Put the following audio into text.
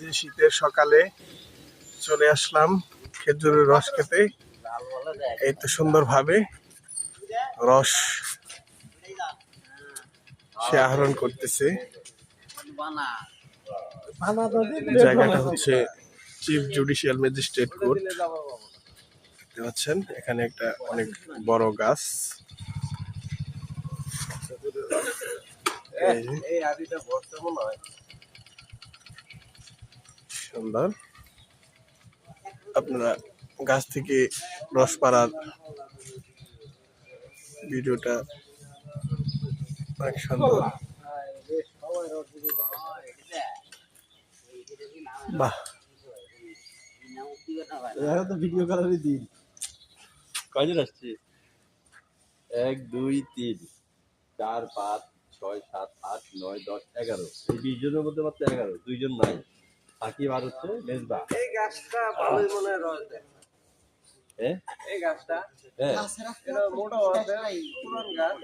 যে শীতের সকালে চলে আসলাম খেজুরের রস খেতে, এই তো সুন্দরভাবে রস সে আহরণ করতেছে। জায়গাটা হচ্ছে চিফ জুডিশিয়াল ম্যাজিস্ট্রেট কোর্ট দেখতে পাচ্ছেন, এখানে একটা অনেক বড় গাছ। এই আদিটা হয় সুন্দর আপনারা গাছ থেকে রস পাড়ার ভিডিওটা অনেক সুন্দর। বাহ। তো ভিডিও করারই দিন। কয়জন আসছে? এক দুই তিন চার পাঁচ ছয় সাত আট নয় দশ এগারো। এই বিশ জনের মধ্যে মাত্র এগারো দুইজন নাই। বাকি বার হচ্ছে মেজবা এই গাছটা ভালোই মনে হয় রস দেয়। হ্যাঁ এই গাছটা? হ্যাঁ এটা মোটা আছে পুরান গাছ।